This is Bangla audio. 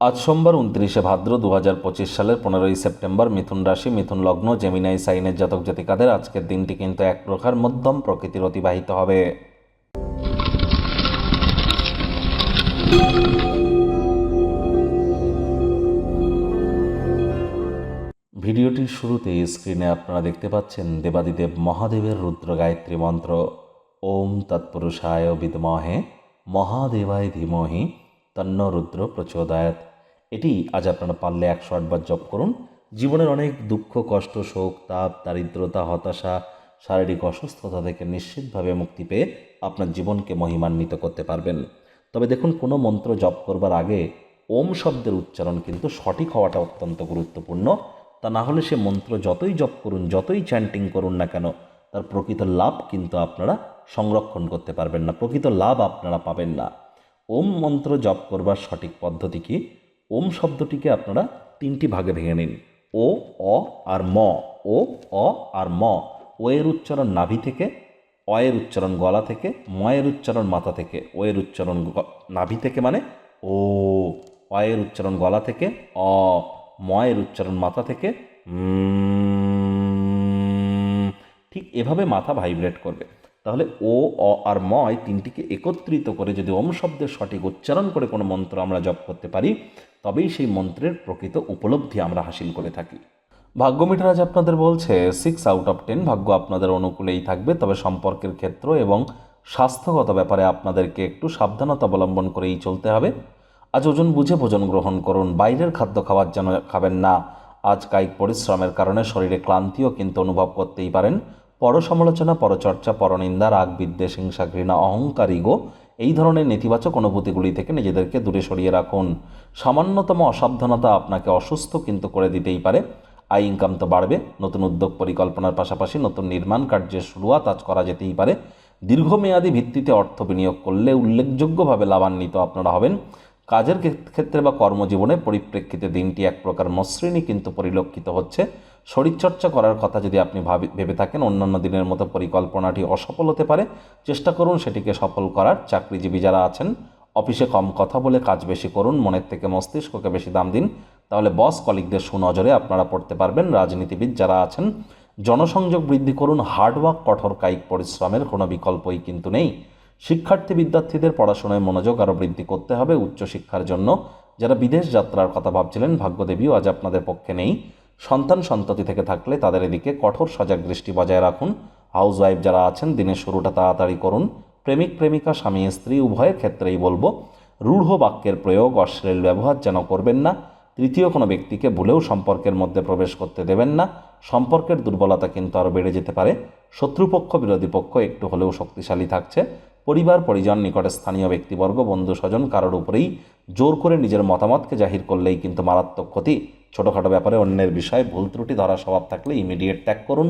আজ সোমবার উনত্রিশে ভাদ্র দু হাজার পঁচিশ সালের পনেরোই সেপ্টেম্বর মিথুন রাশি, মিথুন লগ্ন, জেমিনাই সাইনের জাতক জাতিকাদের আজকের দিনটি কিন্তু এক প্রকার মধ্যম প্রকৃতির অতিবাহিত হবে। ভিডিওটির শুরুতে স্ক্রিনে আপনারা দেখতে পাচ্ছেন দেবাদিদেব মহাদেবের রুদ্র গায়ত্রী মন্ত্র। ওম তৎপুরুষায় বিদমহে, মহাদেবায় ধীমহি তন্ন রুদ্র প্রচোদয়াত এটি আজ আপনারা পারলে একশো আটবার জপ করুন। জীবনের অনেক দুঃখ, কষ্ট, শোক, তাপ, দারিদ্রতা, হতাশা, শারীরিক অসুস্থতা থেকে নিশ্চিতভাবে মুক্তি পেয়ে আপনার জীবনকে মহিমান্বিত করতে পারবেন। তবে দেখুন, কোনো মন্ত্র জপ করবার আগে ওম শব্দের উচ্চারণ কিন্তু সঠিক হওয়াটা অত্যন্ত গুরুত্বপূর্ণ। তা না হলে সে মন্ত্র যতই জপ করুন, যতই চ্যান্টিং করুন না কেন, তার প্রকৃত লাভ কিন্তু আপনারা সংরক্ষণ করতে পারবেন না, প্রকৃত লাভ আপনারা পাবেন না। ওম মন্ত্র জপ করবার সঠিক পদ্ধতি কি? ওম শব্দটিকে আপনারা তিনটি ভাগে ভেঙে নিন। ও, অ আর ম। ও, অ আর ম। ও এর উচ্চারণ নাভি থেকে অ এর উচ্চারণ গলা থেকে ম এর উচ্চারণ মাথা থেকে। ও এর উচ্চারণ নাভি থেকে মানে ও। অ এর উচ্চারণ গলা থেকে, অ। ম এর উচ্চারণ মাথা থেকে ঠিক এভাবে মাথা ভাইব্রেট করবে। তাহলে ও, অ আর ম এই তিনটিকে একত্রিত করে যদি ওম শব্দের সঠিক উচ্চারণ করে কোনো মন্ত্র আমরা জপ করতে পারি, তবেই সেই মন্ত্রের প্রকৃত উপলব্ধি আমরা হাসিল করে থাকি। ভাগ্য মিটার আজ আপনাদের বলছে সিক্স আউট অফ টেন ভাগ্য আপনাদের অনুকূলেই থাকবে, তবে সম্পর্কের ক্ষেত্র এবং স্বাস্থ্যগত ব্যাপারে আপনাদেরকে একটু সাবধানতা অবলম্বন করেই চলতে হবে। আজ ওজন বুঝে ভোজন গ্রহণ করুন, বাইরের খাদ্য খাবার যেন খাবেন না। আজ কায়িক পরিশ্রমের কারণে শরীরে ক্লান্তিও কিন্তু অনুভব করতেই পারেন। পরসমালোচনা, পরচর্চা, পরনিন্দা, রাগ, বিদ্বেষ, হিংসা, ঘৃণা, অহংকার, ইগো এই ধরনের নেতিবাচক অনুভূতিগুলি থেকে নিজেদেরকে দূরে সরিয়ে রাখুন। সামান্যতম অসাবধানতা আপনাকে অসুস্থ কিন্তু করে দিতেই পারে। আয় ইনকাম তো বাড়বে, নতুন উদ্যোগ পরিকল্পনার পাশাপাশি নতুন নির্মাণ কার্যের শুরুয়াত আজ করা যেতেই পারে। দীর্ঘমেয়াদী ভিত্তিতে অর্থ বিনিয়োগ করলে উল্লেখযোগ্যভাবে লাভান্বিত আপনারা হবেন। কাজের ক্ষেত্রে বা কর্মজীবনে পরিপ্রেক্ষিতে দিনটি এক প্রকার মসৃণই কিন্তু পরিলক্ষিত হচ্ছে। শরীরচর্চা করার কথা যদি আপনি ভাবি, ভেবে থাকেন, অন্যান্য দিনের মতো পরিকল্পনাটি অসফল হতে পারে, চেষ্টা করুন সেটিকে সফল করার। চাকরিজীবী যারা আছেন, অফিসে কম কথা বলে কাজ বেশি করুন, মনের থেকে মস্তিষ্ককে বেশি দাম দিন। তাহলে বস কলিকদের সুনজরে আপনারা পড়তে পারবেন। রাজনীতিবিদ যারা আছেন, জনসংযোগ বৃদ্ধি করুন। হার্ডওয়ার্ক কঠোর কায়িক পরিশ্রমের কোনো বিকল্পই কিন্তু নেই। শিক্ষার্থী বিদ্যার্থীদের পড়াশোনায় মনোযোগ আরও বৃদ্ধি করতে হবে উচ্চশিক্ষার জন্য। যারা বিদেশ যাত্রার কথা ভাবছিলেন, ভাগ্যদেবীও আজ আপনাদের পক্ষে নেই। সন্তান সন্ততি থেকে থাকলে তাদের এদিকে কঠোর সজাগ দৃষ্টি বজায় রাখুন। হাউস ওয়াইফ যারা আছেন, দিনের শুরুটা তাড়াতাড়ি করুন। প্রেমিক, প্রেমিকা, স্বামী, স্ত্রী, উভয়ের ক্ষেত্রেই বলব, রূঢ় বাক্যের প্রয়োগ অশ্লীল ব্যবহার যেন করবেন না। তৃতীয়, কোনো ব্যক্তিকে ভুলেও সম্পর্কের মধ্যে প্রবেশ করতে দেবেন না। সম্পর্কের দুর্বলতা কিন্তু আরও বেড়ে যেতে পারে। শত্রুপক্ষ, বিরোধী পক্ষ একটু হলেও শক্তিশালী থাকছে। পরিবার, পরিজন, নিকটে স্থানীয় ব্যক্তিবর্গ বন্ধু স্বজন কারোর উপরেই জোর করে নিজের মতামতকে জাহির করলেই কিন্তু মারাত্মক ক্ষতি। ছোটোখাটো ব্যাপারে অন্যের বিষয়ে ভুল ত্রুটি ধরা স্বভাব থাকলে ইমিডিয়েট ত্যাগ করুন।